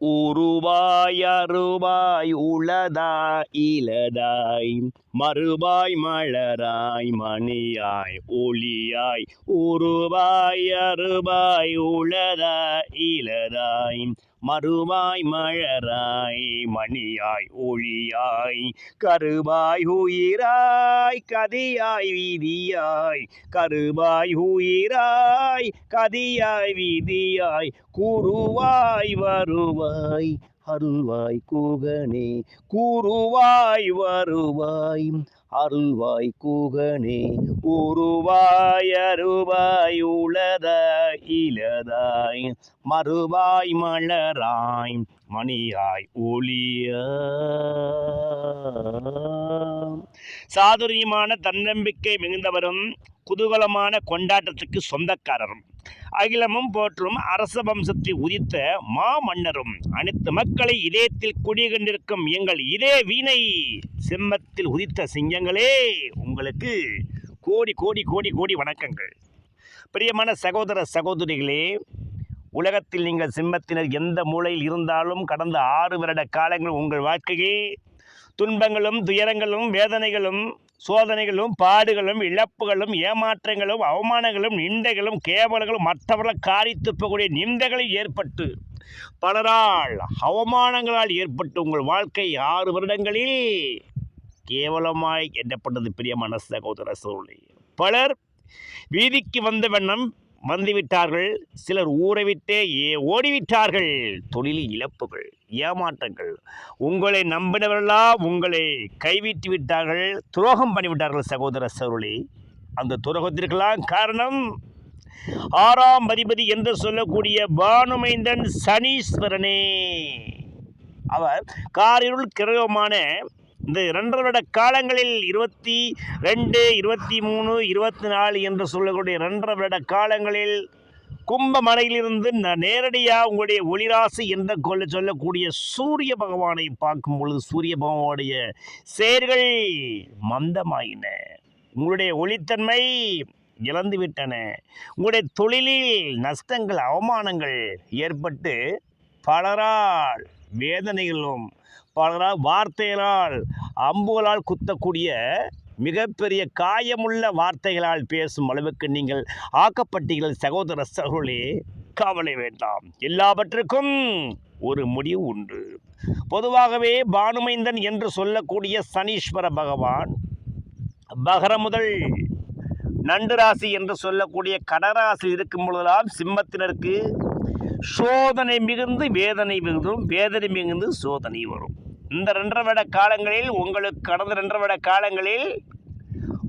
உருவாய் அருவாய் உளதாய் இலதாய் மறுபாய் மலராய் மணியாய் ஒளியாய் உருவாய் அருவாய் உளதாய் இலதாய் மறுவாய் மழராய் மணியாய் ஒளியாய் கருவாய் உயிராய் கதியாய் வீதியாய் கருவாய் உயிராய் கதியாய் வீதியாய் கூறுவாய் வருவாய் அருள்வாய் கூகனே கூறுவாய் வருவாய் அருள்வாய் கூகனே உருவாய் அருவாய் உளதாய் இலதாய் மறுவாய் மலராய். மணியாய் ஒளிய. சாதுரியமான தன்னம்பிக்கை மிகுந்தவரும் குதூகலமான கொண்டாட்டத்துக்கு சொந்தக்காரரும். அகிலமும் போற்றும் அரச வம்சத்தை உதித்த மாமன்னரும் அனைத்து மக்களை இதயத்தில் குடிகொண்டிருக்கும் எங்கள் இதே வீணை சிம்மத்தில் உதித்த சிங்கங்களே உங்களுக்கு கோடி கோடி கோடி கோடி வணக்கங்கள். பிரியமான சகோதர சகோதரிகளே உலகத்தில் நீங்கள் சிம்மத்தினர் எந்த மூலையில் இருந்தாலும் கடந்த ஆறு வருட காலங்கள் உங்கள் வாழ்க்கையில் துன்பங்களும் துயரங்களும் வேதனைகளும் சோதனைகளும் பாடுகளும் இழப்புகளும் ஏமாற்றங்களும் அவமானங்களும் நிந்தைகளும் கேவலங்களும் மற்றவர்களை காரி துப்பக்கூடிய ஏற்பட்டு பலரால் அவமானங்களால் ஏற்பட்டு உங்கள் வாழ்க்கை ஆறு வருடங்களில் கேவலமாய் எண்ணப்பட்டது பிரியமான சகோதர சூழ்நிலை பலர் வீதிக்கு வந்த வண்ணம் வந்துவிட்டார்கள் சிலர் ஊரை விட்டே ஏ ஓடிவிட்டார்கள். தொழிலில் இழப்புகள் ஏமாற்றங்கள். உங்களை நம்பினவர்களாம் உங்களை கைவிட்டு விட்டார்கள் துரோகம் பண்ணிவிட்டார்கள் சகோதர சருளி அந்த துரோகத்திற்கெல்லாம் காரணம் ஆறாம் அதிபதி என்று சொல்லக்கூடிய பானுமைந்தன் சனீஸ்வரனே. அவர் காரிருள் கிரகமான இந்த இரண்டரை வருட காலங்களில் இருபத்தி ரெண்டு இருபத்தி மூணு இருபத்தி நாலு என்று சொல்லக்கூடிய இரண்டரை வருட காலங்களில் கும்பமலையிலிருந்து ந- நேரடியாக உங்களுடைய ஒளிராசி என்ற கொள்ள சொல்லக்கூடிய சூரிய பகவானை பார்க்கும் பொழுது சூரிய பகவானுடைய செயல்கள் மந்தமாயின. உங்களுடைய ஒளித்தன்மை இழந்துவிட்டன உங்களுடைய தொழிலில் நஷ்டங்கள் அவமானங்கள் ஏற்பட்டு பலரால் வேதனைகளும் பலரால் வார்த்தைகளால் அம்புகளால் குத்தக்கூடிய மிகப்பெரிய காயமுள்ள வார்த்தைகளால் பேசும் அளவுக்கு நீங்கள் ஆக்கப்பட்டீர்கள் சகோதர சகோதரே கவலை வேண்டாம். எல்லாவற்றுக்கும் ஒரு முடிவு உண்டு. பொதுவாகவே பானுமைந்தன் என்று சொல்லக்கூடிய சனீஸ்வர பகவான் பகர முதல் நண்டு ராசி என்று சொல்லக்கூடிய கடராசி இருக்கும் பொழுதெல்லாம் சிம்மத்தினருக்கு சோதனை மிகுந்து வேதனை மிகுந்தும் வேதனை மிகுந்து சோதனை வரும். இந்த ரெண்டரை வருட காலங்களில் உங்களுக்கு கடந்த ரெண்டரை வருட காலங்களில்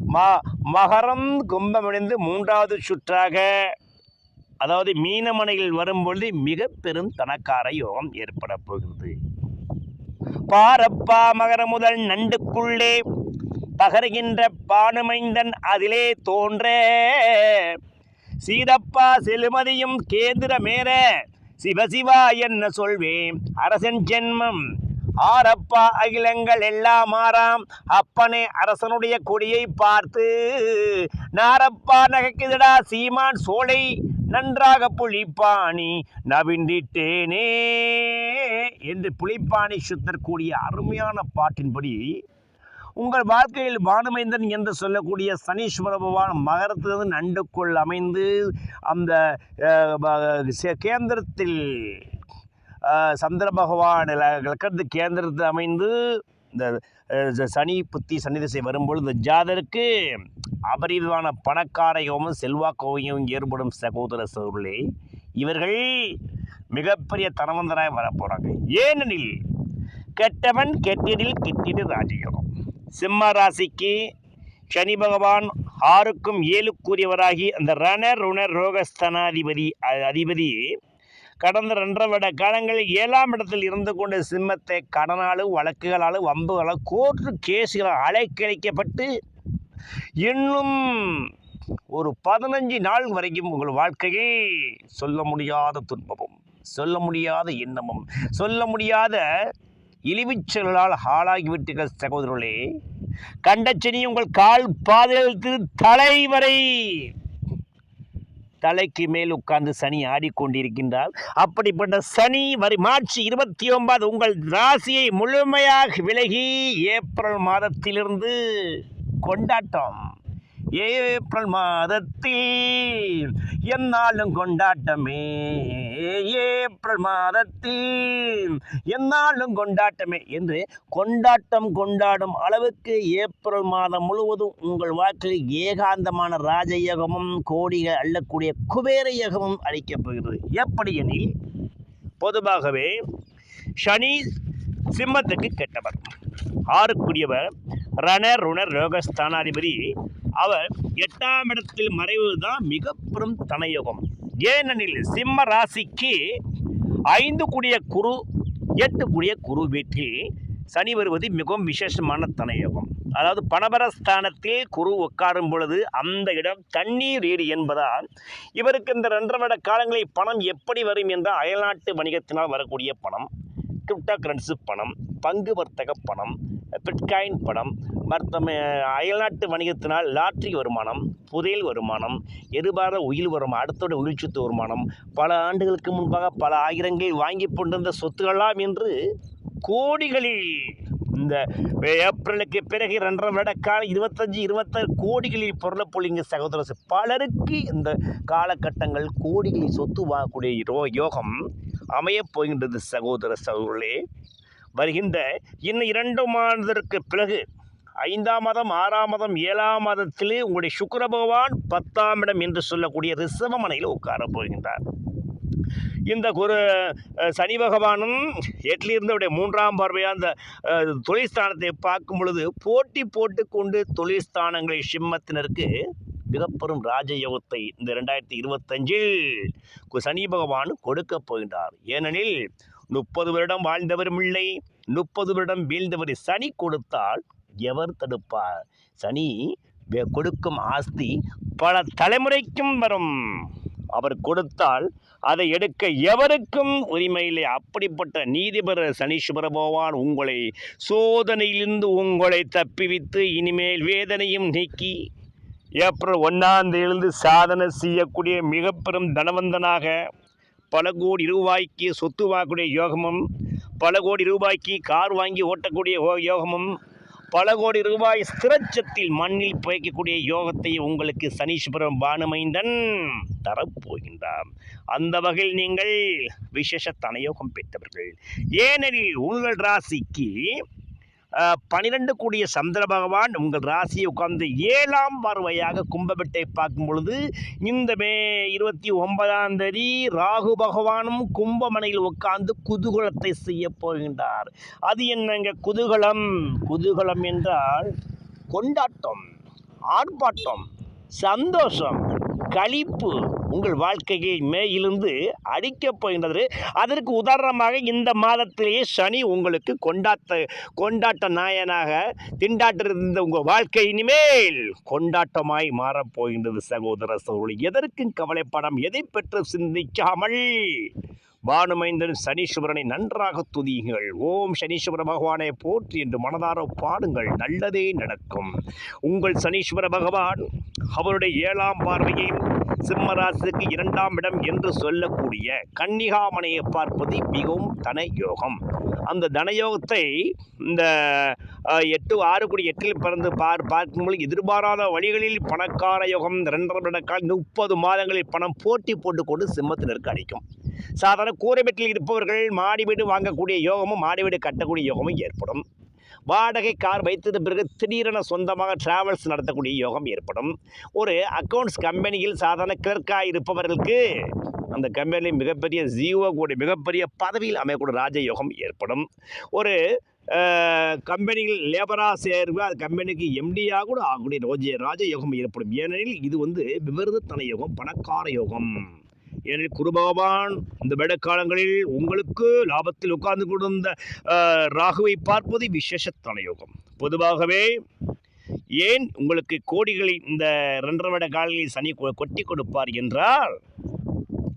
ம மகரம் கும்பமடைந்து மூன்றாவது சுற்றாக அதாவது மீனமனையில் வரும்பொழுது மிக பெரும் தனக்கார யோகம் ஏற்பட போகிறது. பாரப்பா மகர முதல் நண்டுக்குள்ளே பகர்கின்ற பானுமைந்தன் அதிலே தோன்ற சீதப்பா செலுமதியும் கேந்திர மேற சிவசிவா என்ன சொல்வேன் அரசன் ஜென்மம் ஆரப்பா அகிலங்கள் எல்லாம் ஆறாம் அப்பனே அரசனுடைய கொடியை பார்த்து நாரப்பா நகைக்குதடா சீமான் சோலை நன்றாக புலிப்பாணி நவிண்டிட்டேனே என்று புலிப்பாணி சுத்தர் கூடிய அருமையான பாட்டின்படி உங்கள் வாழ்க்கையில் பானுமைந்தன் என்று சொல்லக்கூடிய சனீஸ்வர பகவான் மகரத்திலிருந்து நண்டுக்குள் அமைந்து அந்த சே- கேந்திரத்தில் சந்திர பகவான் லக்கத்து கேந்திரத்தில் அமைந்து இந்த சனி புத்தி சன்னிதிசை வரும்பொழுது ஜாதருக்கு அபரிதமான பணக்கார யோகமும் செல்வாக்கோவையும் ஏற்படும் சகோதர சோர்களே இவர்கள் மிகப்பெரிய தனவந்தராய் வரப்போகிறாங்க ஏனெனில் கெட்டவன் கெட்டிடில் கெட்டிடு ராஜயோகம். சிம்ம ராசிக்கு சனி பகவான் ஆறுக்கும் ஏழுக்குரியவராகி அந்த ரண ருண ரோகஸ்தனாதிபதி அதிபதி கடந்த ரெண்டரை வருட காலங்களில் ஏழாம் இடத்தில் இருந்து கொண்ட சிம்மத்தை கடனாலும் வழக்குகளாலும் வம்புகளால் கோர்ட்டு கேஸுகளால் அலைக்கழிக்கப்பட்டு இன்னும் ஒரு பதினஞ்சு நாள் வரைக்கும் உங்கள் வாழ்க்கையை சொல்ல முடியாத துன்பமும் சொல்ல முடியாத எண்ணமும் சொல்ல முடியாத இழிவுச்சொல்லால் ஆளாகிவிட்டீர்கள் சகோதரர்களே. கண்டச்சனி உங்கள் கால் பாதத்தில் தலைவரை தலைக்கு மேல் உட்கார்ந்து சனி ஆடிக்கொண்டிருக்கின்றார் அப்படிப்பட்ட சனி வரி மார்ச் இருபத்தி ஒன்பது உங்கள் ராசியை முழுமையாக விலகி ஏப்ரல் மாதத்திலிருந்து கொண்டாட்டம். ஏப்ரல் மாதத்தில் என்னாலும் கொண்டாட்டமே. ஏப்ரல் மாதத்தில் என்னாலும் கொண்டாட்டமே என்று கொண்டாட்டம் கொண்டாடும் அளவுக்கு ஏப்ரல் மாதம் முழுவதும் உங்கள் வாழ்க்கையில் ஏகாந்தமான ராஜயோகமும் கோடிகள் அள்ளக்கூடிய குபேர யோகமும் அளிக்கப் போகிறது. எப்படி எனில் பொதுவாகவே சனி சிம்மத்துக்கு கெட்டவர். ஆறுக்குரியவர் ரண ருணர் ரோகஸ்தானாதிபதி. அவர் எட்டாம் இடத்தில் மறைவது தான் மிக பெரும் தனயோகம். ஏனெனில் சிம்ம ராசிக்கு ஐந்து கூடிய குரு எட்டு கூடிய குரு வீட்டில் சனி வருவது மிகவும் விசேஷமான தனயோகம். அதாவது பணபரஸ்தானத்தில் குரு உட்காரும் பொழுது அந்த இடம் தண்ணீர் வீடு என்பதால் இவருக்கு இந்த ரெண்டரை வருட காலங்களில் பணம் எப்படி வரும் என்றால் அயல்நாட்டு வணிகத்தினால் வரக்கூடிய பணம். கிரிப்டோ கரன்சி பணம் பங்கு வர்த்தக பணம் பிட்காயின் பணம் மற்ற அயல்நாட்டு வணிகத்தினால் லாட்ரி வருமானம் புதையல் வருமானம் எதிர்பார உயில் வருமானம் அடுத்தோட உயிர்ச்சத்து வருமானம் பல ஆண்டுகளுக்கு முன்பாக பல ஆயிரங்களில் வாங்கி கொண்டிருந்த சொத்துக்களாம் என்று கோடிகளில் இந்த ஏப்ரலுக்கு பிறகு ரெண்டரை வருட காலம் இருபத்தஞ்சி இருபத்தாறு கோடிகளில் பொருளை பொழிங்க சகோதர பலருக்கு இந்த காலகட்டங்கள் கோடிகளில் சொத்து வாங்கக்கூடிய ரோ யோகம் அமையப் போகின்றது சகோதர சகோதரே வருகின்ற இன்னும் இரண்டு மாதத்திற்கு பிறகு ஐந்தாம் மாதம் ஆறாம் மாதம் ஏழாம் மாதத்திலே உங்களுடைய சுக்கர பகவான் பத்தாம் இடம் என்று சொல்லக்கூடிய ரிசவமனையில் உட்கார போகின்றார். இந்த குரு சனி பகவானும் எட்டிலிருந்தவுடைய மூன்றாம் பார்வையாக அந்த அஹ், பார்க்கும் பொழுது போட்டி போட்டுக்கொண்டு தொழிற்ஸ்தானங்களை சிம்மத்தினருக்கு மிகப்பெரும் ராஜயோகத்தை இந்த ரெண்டாயிரத்தி இருபத்தஞ்சில் சனி பகவான் கொடுக்கப் போகின்றார். ஏனெனில் முப்பது வருடம் வாழ்ந்தவரும் இல்லை முப்பது வருடம் வீழ்ந்தவர் சனி கொடுத்தால் எவர் தடுப்பார்? சனி கொடுக்கும் ஆஸ்தி பல தலைமுறைக்கும் வரும். அவர் கொடுத்தால் அதை எடுக்க எவருக்கும் உரிமை இல்லை. அப்படிப்பட்ட நீதிபர சனீஸ்வர பகவான் உங்களை சோதனையிலிருந்து உங்களை தப்பிவித்து இனிமேல் வேதனையும் நீக்கி ஏப்ரல் ஒன்றாம் தேதியிலிருந்து சாதனை செய்யக்கூடிய மிக பெரும் தனவந்தனாக பல கோடி ரூபாய்க்கு சொத்து வாங்கக்கூடிய யோகமும் பல கோடி ரூபாய்க்கு கார் வாங்கி ஓட்டக்கூடிய யோகமும் பல கோடி ரூபாய் ஸ்திரச்சத்தில் மண்ணில் பயக்கக்கூடிய யோகத்தை உங்களுக்கு சனீஸ்வரம் பானுமைந்தன் தரப்போகின்றார் அந்த வகையில் நீங்கள் விசேஷ தனயோகம் பெற்றவர்கள். ஏனெனில் உங்கள் ராசிக்கு பனிரெண்டு கூடிய சந்திர பகவான் உங்கள் ராசியை உட்கார்ந்து ஏழாம் பார்வையாக கும்பபெட்டை பார்க்கும் பொழுது இந்த மே இருபத்தி ஒன்பதாம் தேதி ராகு பகவானும் கும்பமனையில் உட்கார்ந்து குதூகலத்தை செய்ய போகின்றார். அது என்னங்க குதூகலம்? குதூகலம் என்றால் கொண்டாட்டம் ஆர்ப்பாட்டம் சந்தோஷம். களிப்பு உங்கள் வாழ்க்கையை மேயிலிருந்து அடிக்கப் போகின்றது. அதற்கு உதாரணமாக இந்த மாதத்திலேயே சனி உங்களுக்கு கொண்டாட்ட கொண்டாட்ட நாயனாக திண்டாட்டிருந்த உங்கள் வாழ்க்கை இனிமேல் கொண்டாட்டமாய் மாறப் போகின்றது சகோதர சகோதரி. எதற்கும் கவலைப்படம் எதை பெற்று சிந்திக்காமல் பானுமைந்தன் சனீஸ்வரனை நன்றாக துதியுங்கள். ஓம் சனீஸ்வர பகவானை போற்றி என்று மனதார பாடுங்கள். நல்லதே நடக்கும். உங்கள் சனீஸ்வர பகவான் அவருடைய ஏழாம் பார்வையை சிம்மராசிக்கு இரண்டாம் இடம் என்று சொல்லக்கூடிய கன்னிகாமனையை பார்ப்பது மிகவும் தன யோகம் அந்த தனயோகத்தை இந்த எட்டு ஆறு கோடி எட்டில் பிறந்து பார் பார்க்கும்போது எதிர்பாராத வழிகளில் பணக்கார யோகம் இரண்டரை முப்பது மாதங்களில் பணம் போட்டி போட்டுக்கொண்டு சிம்மத்தினருக்கு அடிக்கும் சாதாரண கூரை வீட்டில் இருப்பவர்கள் மாடி வீடு வாங்கக்கூடிய யோகமும் மாடி வீடு கட்டக்கூடிய யோகமும் ஏற்படும். வாடகை கார் வைத்தது பிறகு திடீரென சொந்தமாக டிராவல்ஸ் நடத்தக்கூடிய யோகம் ஏற்படும். ஒரு அக்கௌண்ட்ஸ் கம்பெனியில் சாதாரண கிளர்க்காக இருப்பவர்களுக்கு அந்த கம்பெனியில் மிகப்பெரிய ஜீவோ கூட மிகப்பெரிய பதவியில் அமையக்கூடிய ராஜயோகம் ஏற்படும். ஒரு கம்பெனியில் லேபராக சேர்வு அது கம்பெனிக்கு எம்டியாக கூட ஆகக்கூடிய ரோஜ ராஜயோகம் ஏற்படும். ஏனெனில் இது வந்து விபரீதத்தன யோகம் பணக்கார யோகம். ஏனெனில் குருபகவான் இந்த வேடக்காலங்களில் உங்களுக்கு லாபத்தில் உட்கார்ந்து கொண்டிருந்த ராகுவை பார்ப்பது விசேஷ யோகம் பொதுவாகவே ஏன் உங்களுக்கு கோடிகளில் இந்த ரெண்டரை வருட காலையில் சனி கொட்டி கொடுப்பார் என்றால்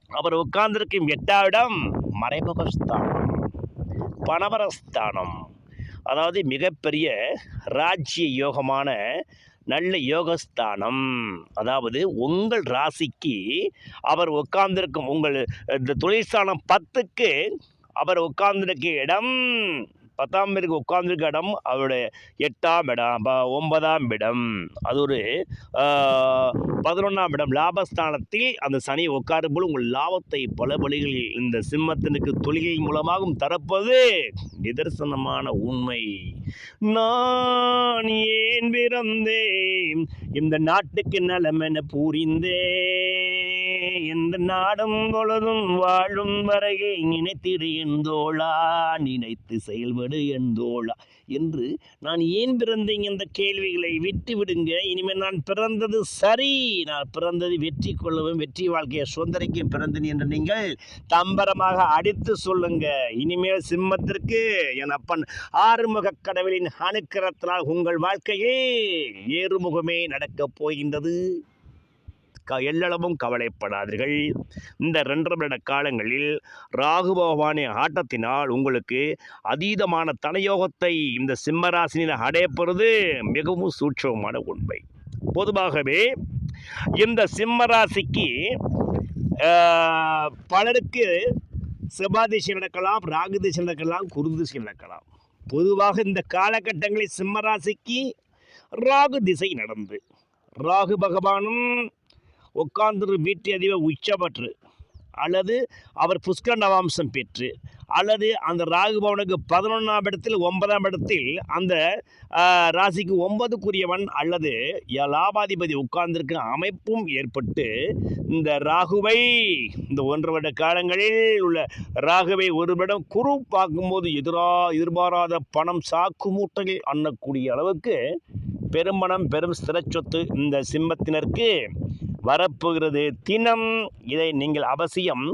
அவர் உட்கார்ந்திருக்கும் எட்டாவிடம் மறைமுகஸ்தானம் பணவரஸ்தானம். அதாவது மிகப்பெரிய ராஜ்ய யோகமான நல்ல யோகஸ்தானம். அதாவது உங்கள் ராசிக்கு அவர் உட்கார்ந்திருக்கும் உங்கள் இந்த தொழிற்சாலம் பத்துக்கு அவர் உட்கார்ந்திருக்க இடம் பத்தாம் பேருக்கு உட்கார்ந்துருக்க இடம் அவருடைய எட்டாம் இடம் ப- ஒன்பதாம் இடம். அது ஒரு பதினொன்றாம் இடம். லாபஸ்தானத்தில் அந்த சனி உட்காரும் போது உங்கள் லாபத்தை பல வழிகளில் இந்த சிம்மத்தினுக்கு தொழில் மூலமாகவும் தரப்பது. நிதர்சனமான உண்மை. நான் ஏன் பிறந்தேன்? இந்த நாட்டுக்கு நலமென புரிந்தேன். இந்த நாடும் பொழுதும் வாழும் வரையே நினைத்திடு எந்தோளா நினைத்து செயல்படு எந்தோளா என்று நான் ஏன் பிறந்தேன் என்ற கேள்விகளை விட்டு விடுங்க இனிமேல் நான் பிறந்தது சரி. நான் பிறந்தது வெற்றி கொள்ளவும் வெற்றி வாழ்க்கையை சுதந்திரிக்கும் பிறந்தேன் என்று நீங்கள் தம்பரமாக அடித்து சொல்லுங்க. இனிமேல் சிம்மத்திற்கு என் அப்பன் ஆறுமுக கடவுளின் அனுக்கிரத்தினால் உங்கள் வாழ்க்கையே ஏறுமுகமே நடக்கப் போகின்றது. க எல்லளவும் கவலைப்படாதீர்கள். இந்த ரெண்டரை வருட காலங்களில் ராகு பகவானின் ஆட்டத்தினால் உங்களுக்கு அதீதமான தனயோகத்தை இந்த சிம்மராசினியில் அடையப்படுறது மிகவும் சூட்சமான உண்மை. பொதுவாகவே இந்த சிம்மராசிக்கு பலருக்கு செவ்வாதிசை நடக்கலாம் ராகு திசை நடக்கலாம் குரு திசை நடக்கலாம். பொதுவாக இந்த காலகட்டங்களில் சிம்மராசிக்கு ராகு திசை நடந்து ராகு பகவானும் உட்கார்ந்து வீட்டு அதிப உச்சபற்று. அல்லது அவர் புஷ்கர நவாம்சம் பெற்று அல்லது அந்த ராகுபவனுக்கு பதினொன்றாம் இடத்தில் ஒன்பதாம் இடத்தில் அந்த ராசிக்கு ஒன்பதுக்குரியவன் அல்லது லாபாதிபதி உட்கார்ந்திருக்க அமைப்பும் ஏற்பட்டு இந்த ராகுவை இந்த ஒன்றரை வருட காலங்களில் உள்ள ராகுவை ஒருவிடம் குரு பார்க்கும்போது எதிரா எதிர்பாராத பணம் சாக்கு மூட்டையில் அண்ணக்கூடிய அளவுக்கு பெரும்பணம் பெரும் ஸ்திரச்சொத்து இந்த சிம்மத்தினருக்கு வரப்போகிறது. தினம் இதை நீங்கள் அவசியம்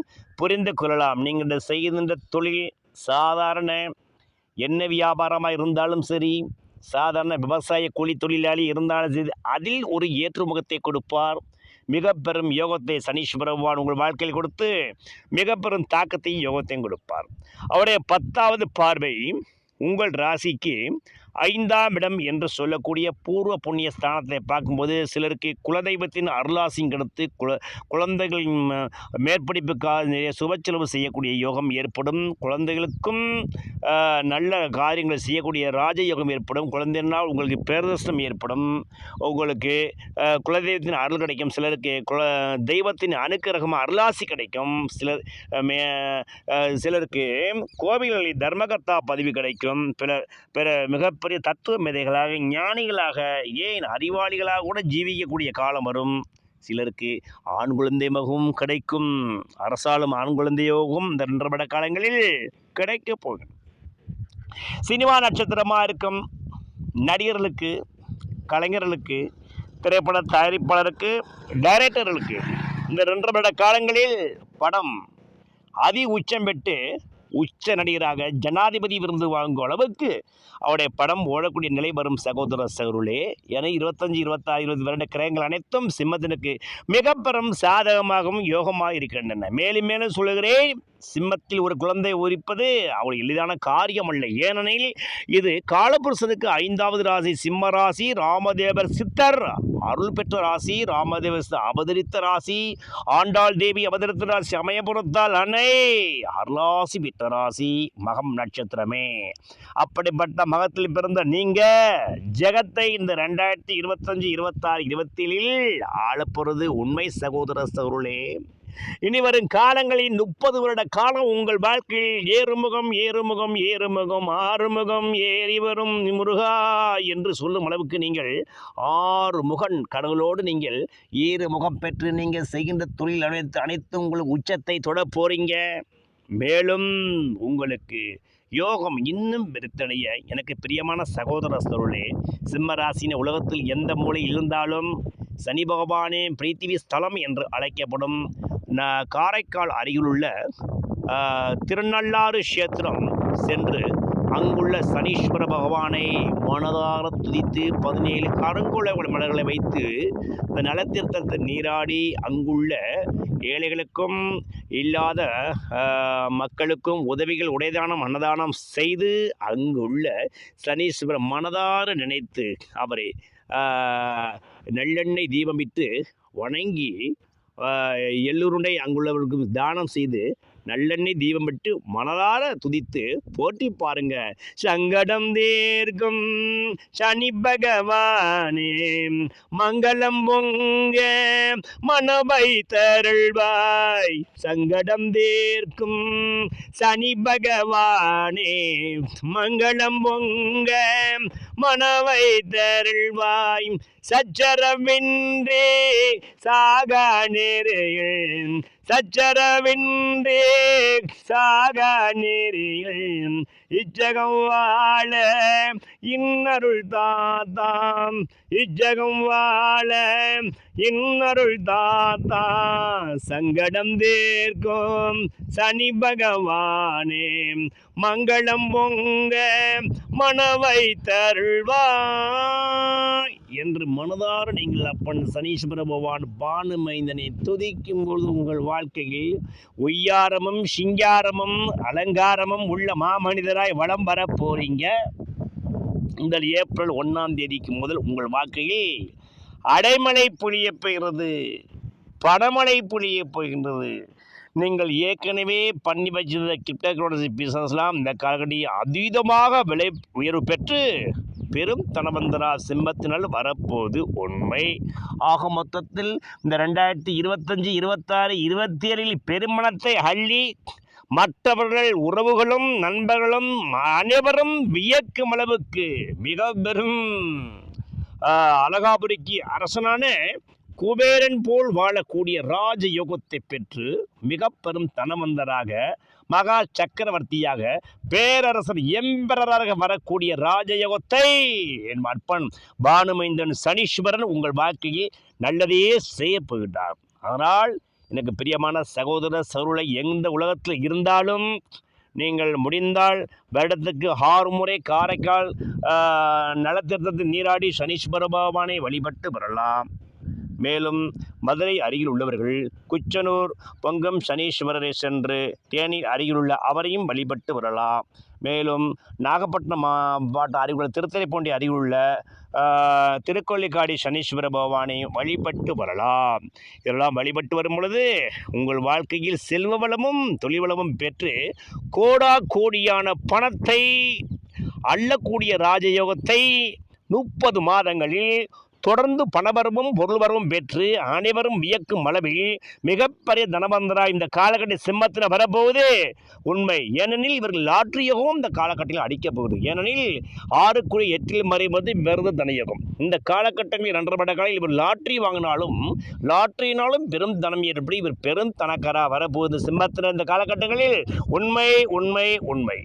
புரிந்து கொள்ளலாம். நீங்கள் செய்கின்ற தொழில் சாதாரண என்ன வியாபாரமாக இருந்தாலும் சரி சாதாரண விவசாய கூலி தொழிலாளி இருந்தாலும் சரி அதில் ஒரு ஏற்றுமுகத்தை கொடுப்பார். மிக பெரும் யோகத்தை சனீஸ்வர பகவான் உங்கள் வாழ்க்கையில் கொடுத்து மிக பெரும் தாக்கத்தையும் யோகத்தையும் கொடுப்பார். அவருடைய பத்தாவது பார்வை உங்கள் ராசிக்கு ஐந்தாம் இடம் என்று சொல்லக்கூடிய பூர்வ புண்ணிய ஸ்தானத்தை பார்க்கும்போது சிலருக்கு குலதெய்வத்தின் அருளாசியும் கிடைத்து குல குழந்தைகளின் மேற்படிப்புக்காக நிறைய சுபச்செலவு செய்யக்கூடிய யோகம் ஏற்படும். குழந்தைகளுக்கும் நல்ல காரியங்களை செய்யக்கூடிய ராஜயோகம் ஏற்படும். குழந்தைனால் உங்களுக்கு பேரதர்ஷனம் ஏற்படும். உங்களுக்கு குலதெய்வத்தின் அருள் கிடைக்கும். சிலருக்கு குல தெய்வத்தின் அனுக்கிரகம் அருளாசி கிடைக்கும். சிலர் மே சிலருக்கு கோவில்களில் தர்மகர்த்தா பதவி கிடைக்கும். பிற பிற மிகப்பெரிய தத்துவ மேதைகளாக ஞானிகளாக ஏன் அறிவாளிகளாக கூட ஜீவிக்கக்கூடிய காலம் வரும்? சிலருக்கு ஆண் குழந்தை மகவும் கிடைக்கும். அரசாலும் ஆண் குழந்தையோகும் இந்த ரெண்டரை காலங்களில் கிடைக்க போகும் சினிமா நட்சத்திரமாக இருக்கும். நடிகர்களுக்கு கலைஞர்களுக்கு திரைப்பட தயாரிப்பாளருக்கு டைரக்டர்களுக்கு இந்த ரெண்டரை வருட காலங்களில் படம் அதி உச்சம் பெற்று உச்ச நடிகராக ஜனாதிபதி விருது வாங்கும் அளவுக்கு அவருடைய படம் ஓடக்கூடிய நிலை வரும் சகோதர சகருளே என இருபத்தஞ்சு இருபத்தாறு இருபது வருட கிரகங்கள் அனைத்தும் சிம்மத்தினுக்கு மிக பெரும் சாதகமாகவும் யோகமாக இருக்கின்றன. மேலும் மேலும் சொல்லுகிறேன் சிம்மத்தில் ஒரு குழந்தை உரிப்பது அவள் எளிதான காரியம் அல்ல ஏனெனில் இது காலபுருஷனுக்கு ஐந்தாவது ராசி சிம்ம ராசி ராமதேவர் சித்தர் அருள் பெற்ற ராசி ராமதேவ அவதரித்த ராசி ஆண்டாள் தேவி அவதரித்த ராசி அமையபுரத்தால் அன்னை அருளாசி பெற்ற ராசி மகம் நட்சத்திரமே. அப்படிப்பட்ட மகத்தில் பிறந்த நீங்க ஜெகத்தை இந்த ரெண்டாயிரத்தி இருபத்தஞ்சு இருபத்தாறு இருபத்தேழில் ஆளப்போறது உண்மை சகோதர சகோதரே இனி வரும் காலங்களில் முப்பது வருட காலம் உங்கள் வாழ்க்கையில் ஏறுமுகம் ஏறுமுகம் ஏறுமுகம் ஆறுமுகம் ஏறி வரும் முருகா என்று சொல்லும் அளவுக்கு நீங்கள் ஆறு முகன் கடவுளோடு நீங்கள் ஏறு முகம் பெற்று நீங்கள் செய்கின்ற தொழில் அனைத்து அனைத்தும் உங்களுக்கு உச்சத்தை தொட போறீங்க. மேலும் உங்களுக்கு யோகம் இன்னும் விருத்தடைய எனக்கு பிரியமான சகோதர சகோதரே சிம்மராசின உலகத்தில் எந்த மூலையில் இருந்தாலும் சனி பகவானே பிரித்திவி ஸ்தலம் என்று அழைக்கப்படும் ந- காரைக்கால் அருகிலுள்ள திருநள்ளாறு கஷேத்திரம் சென்று அங்குள்ள சனீஸ்வர பகவானை மனதார துதித்து பதினேழு கருங்குல மலர்களை வைத்து அந்த நலத்தீர்த்தத்தை நீராடி அங்குள்ள ஏழைகளுக்கும் இல்லாத மக்களுக்கும் உதவிகள் உடைதானம் அன்னதானம் செய்து அங்குள்ள சனீஸ்வரர் மனதார நினைத்து அவரை நல்லெண்ணெய் தீபமிட்டு வணங்கி எல்லோருடைய அங்குள்ளவர்களுக்கு தானம் செய்து நல்லெண்ணெய் தீபமிட்டு மனதார துதித்து போட்டி பாருங்க. சங்கடம் தீர்க்கும் சனி பகவானே மங்களம் பொங்க மனவை தருள்வாய் சங்கடம் தீர்க்கும் சனி பகவானே மங்களம் பொங்க மனவை தருள்வாய் சச்சரவின்றி சாக நெறியில் சச்சரவின்றி சாக நெறியில் இச்சகம் வாழ இன்னருள் தாத்தாம் இச்சகம் வாழ இன்னருள் தாத்தா சங்கடம் தேர்க்கும் சனி பகவானே மங்களம் பொங்க மனவை தருள் தருள்வாய் என்று மனதார நீங்கள் அப்பன் சனீஸ்வர பகவான் பானுமைந்தனை துதிக்கும் பொழுது உங்கள் வாழ்க்கையில் ஒய்யாரமும் சிங்காரமும் அலங்காரமும் உள்ள மாமனிதராய் வளம் வர போறீங்க இந்த ஏப்ரல் ஒன்றாம் தேதிக்கு முதல் உங்கள் வாழ்க்கையில் அடைமழை பொழிய போகிறது படமழை பொழிய போகின்றது நீங்கள் ஏற்கனவே பண்ணி வச்சிருந்த கிரிப்டோகரன்சி பிசினஸ்லாம் இந்த காலகட்டத்தில் அதீதமாக விலை உயர்வு பெற்று பெரும் தனவந்தரா சிம்மத்தினால் வரப்போது உண்மை. ஆக மொத்தத்தில் இந்த ரெண்டாயிரத்தி இருபத்தஞ்சி இருபத்தாறு இருபத்தி ஏழில் பெருமணத்தை அள்ளி மற்றவர்கள் உறவுகளும் நண்பர்களும் அனைவரும் வியக்கும் அளவுக்கு மிக பெரும் அலகாபுரிக்கு அரசனான குபேரன் போல் வாழக்கூடிய ராஜயோகத்தை பெற்று மிக பெரும் தனவந்தராக மகா சக்கரவர்த்தியாக பேரரசர் எம்பரராக வரக்கூடிய ராஜயோகத்தை என் அற்பன் பானுமைந்தன் சனீஸ்வரன் உங்கள் வாழ்க்கையை நல்லதே செய்ய போகின்றார். அதனால் எனக்கு பிரியமான சகோதர சருளை எந்த உலகத்தில் இருந்தாலும் நீங்கள் முடிந்தால் வருடத்துக்கு ஆறு முறை காரைக்கால் ஆஹ், நீராடி சனீஸ்வர பகவானை வழிபட்டு வரலாம். மேலும் மதுரை அருகில் உள்ளவர்கள் குச்சனூர் பொங்கம் சனீஸ்வரரை சென்று தேனீர் அருகிலுள்ள அவரையும் வழிபட்டு வரலாம். மேலும் நாகப்பட்டினம் மாவட்ட அருகிலுள்ள திருத்தலைப்பூண்டி அருகிலுள்ள திருக்கொள்ளிக்காடி சனீஸ்வர பகவானையும் வழிபட்டு வரலாம். இதெல்லாம் வழிபட்டு வரும் பொழுது உங்கள் வாழ்க்கையில் செல்வ வளமும் தொழில்வளமும் பெற்று கோடா கோடியான பணத்தை அள்ளக்கூடிய ராஜயோகத்தை முப்பது மாதங்களில் தொடர்ந்து பணவரவும் பொருள்வரவும் பெற்று அனைவரும் வியக்கும் அளவில் மிகப்பெரிய தனவந்தரா இந்த காலகட்ட சிம்மத்தில் வரப்போகுது. உண்மை. ஏனெனில் இவர்கள் லாட்ரி யோகம் இந்த காலகட்டத்தில் அடிக்கப் போகுது. ஏனெனில் ஆறுக்குழி எட்டில் மறைவது விரத தனயோகம். இந்த காலகட்டங்களில் இரண்டரை பட காலையில் இவர் லாட்ரி வாங்கினாலும் லாட்ரினாலும் பெரும் தனம் ஏற்படி இவர் பெரும் தனக்கரா வரப்போகுது சிம்மத்தில் இந்த காலகட்டங்களில். உண்மை உண்மை உண்மை.